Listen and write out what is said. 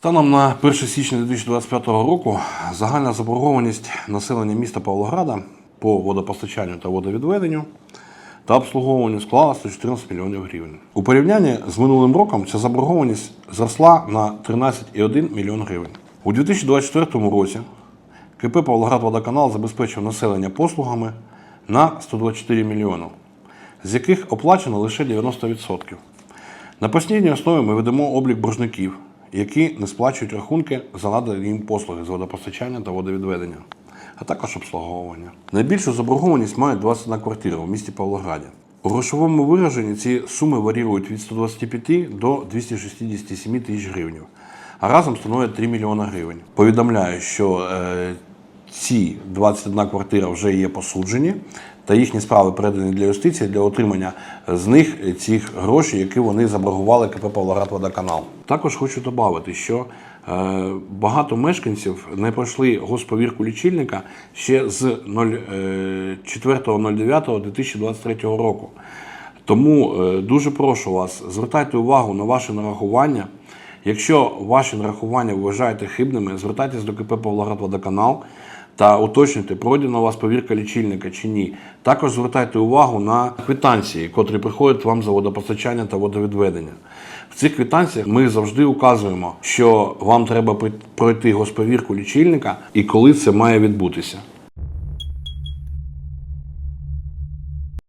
Станом на 1 січня 2025 року загальна заборгованість населення міста Павлограда по водопостачанню та водовідведенню та обслуговуванню склала 114 мільйонів гривень. У порівнянні з минулим роком ця заборгованість зросла на 13,1 мільйон гривень. У 2024 році КП Павлоград-Водоканал забезпечив населення послугами на 124 мільйони, з яких оплачено лише 90%. На постійній основі ми ведемо облік боржників, які не сплачують рахунки за надані їм послуги з водопостачання та водовідведення, а також обслуговування. Найбільшу заборгованість мають 21 квартира у місті Павлограді. У грошовому вираженні ці суми варіюють від 125 до 267 тисяч гривень, а разом становлять 3 мільйона гривень. Повідомляю, що е, ці 21 квартира вже є посуджені, та їхні справи передані для юстиції для отримання з них цих грошей, які вони заборгували КП Павлоград-Водоканал. Також хочу додати, що е, багато мешканців не пройшли госповірку лічильника ще з 04.09.2023 року. Тому е, дуже прошу вас, звертайте увагу на ваші нарахування. Якщо ваші нарахування вважаєте хибними, звертайтесь до КП Павлоград-Водоканал та уточнюйте, пройдена вас повірка лічильника чи ні. Також звертайте увагу на квитанції, котрі приходять вам за водопостачання та водовідведення. В цих квитанціях ми завжди указуємо, що вам треба пройти госповірку лічильника і коли це має відбутися.